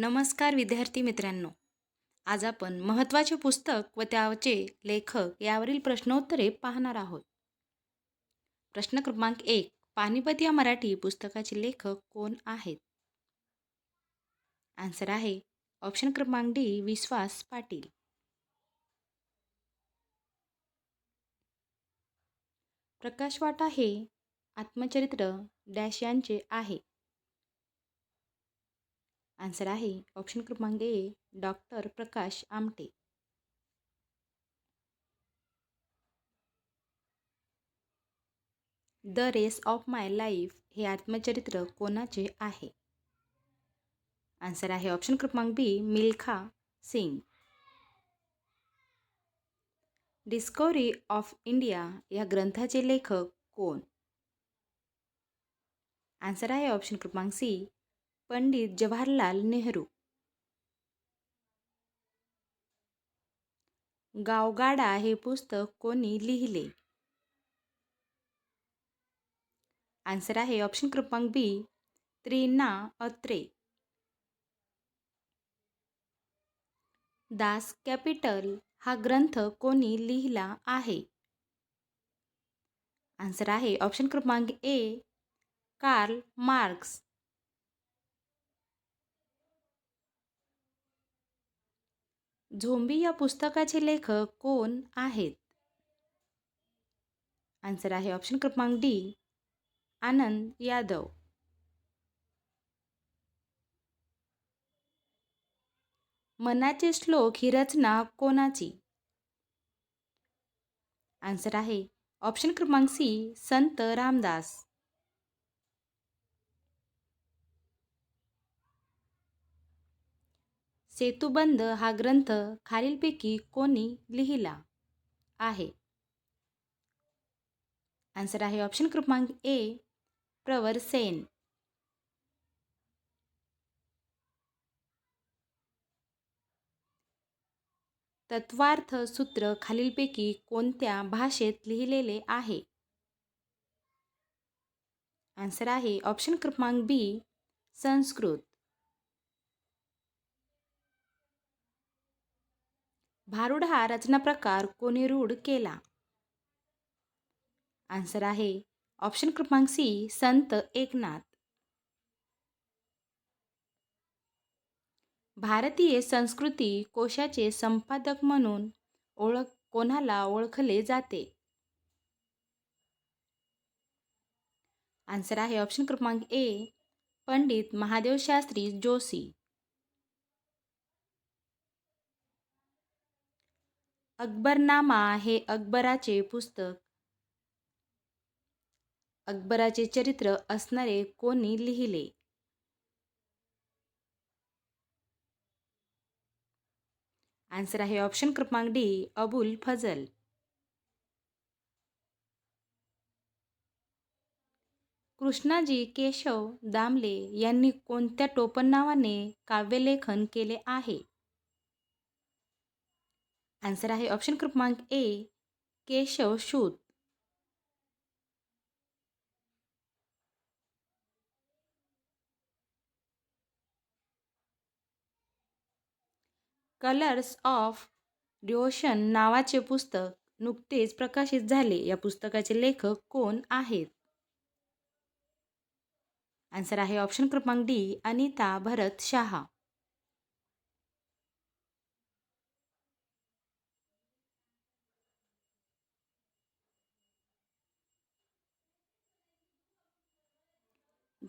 नमस्कार विद्यार्थी मित्रांनो. आज आपण महत्त्वाचे पुस्तक व त्याचे लेखक यावरील प्रश्नोत्तरे पाहणार आहोत. प्रश्न क्रमांक एक पानिपत या मराठी पुस्तकाचे लेखक कोण आहेत? आन्सर आहे ऑप्शन क्रमांक डी विश्वास पाटील. प्रकाशवाटा हे आत्मचरित्र डॅश यांचे आहे. आन्सर आहे ऑप्शन क्रमांक A doctor Prakash Amte. The race of my life हे आत्मचरित्र कोणाचे आहे? आन्सर आहे ऑप्शन क्रमांक B Milkha Singh. Discovery of India या ग्रंथाचे लेखक कोण? आन्सर आहे ऑप्शन क्रमांक सी पंडित जवाहरलाल नेहरू. गावगाडा हे पुस्तक कोणी लिहिले? आन्सर आहे ऑप्शन क्रमांक B Trina Atre. Das Kapital हा ग्रंथ कोणी लिहिला आहे? आन्सर आहे ऑप्शन क्रमांक ए कार्ल मार्क्स झोंबी या पुस्तकाचे लेखक कोण आहेत? आन्सर आहे ऑप्शन क्रमांक डी आनंद यादव. मनाचे श्लोक ही रचना कोणाची? आन्सर आहे ऑप्शन क्रमांक सी संत रामदास. सेतुबंद हा ग्रंथ खालीलपैकी कोणी लिहिला आहे? आन्सर आहे ऑप्शन क्रमांक ए प्रवर सेन. तत्वार्थ सूत्र खालीलपैकी कोणत्या भाषेत लिहिलेले आहे? आन्सर आहे ऑप्शन क्रमांक बी संस्कृत. भारुड हा रचना प्रकार कोणी रूढ केला? आन्सर आहे ऑप्शन क्रमांक सी संत एकनाथ. भारतीय संस्कृती कोशाचे संपादक म्हणून ओळख कोणाला ओळखले जाते? आन्सर आहे ऑप्शन क्रमांक ए पंडित महादेव शास्त्री जोशी. अकबरनामा हे अकबराचे पुस्तक. अकबराचे चरित्र असणारे कोणी लिहिले? आन्सर आहे ऑप्शन क्रमांक डी अबुल फजल. कृष्णाजी केशव दामले यांनी कोणत्या टोपण नावाने काव्यलेखन केले आहे? आन्सर आहे ऑप्शन क्रमांक A Keshav Sut. Colours of devotion नावाचे पुस्तक नुकतेच प्रकाशित झाले. या पुस्तकाचे लेखक कोण आहेत? आन्सर आहे ऑप्शन क्रमांक डी अनिता भरत शहा.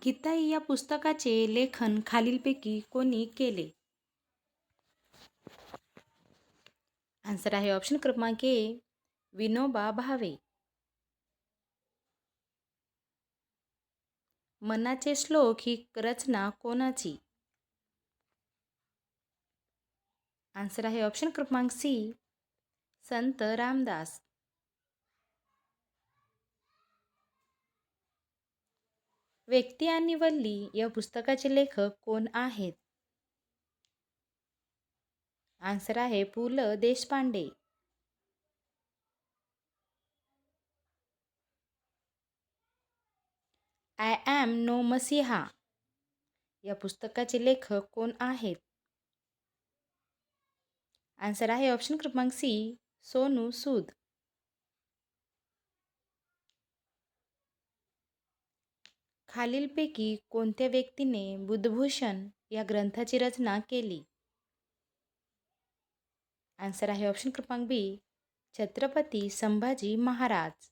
गीताई या पुस्तकाचे लेखन खालीलपैकी कोणी केले? आन्सर आहे ऑप्शन क्रमांक ए विनोबा भावे. मनाचे श्लोक ही रचना कोणाची? आन्सर आहे ऑप्शन क्रमांक सी संत रामदास. व्यक्ती आणि वल्ली या पुस्तकाचे लेखक कोण आहेत? आन्सर आहे Pu La Deshpande. I am no messiah. या पुस्तकाचे लेखक कोण आहेत? आन्सर आहे ऑप्शन क्रमांक सी सोनू सूद. खालीलपैकी कोणत्या व्यक्तीने बुद्धभूषण या ग्रंथाची रचना केली? आन्सर आहे ऑप्शन क्रमांक बी छत्रपती संभाजी महाराज.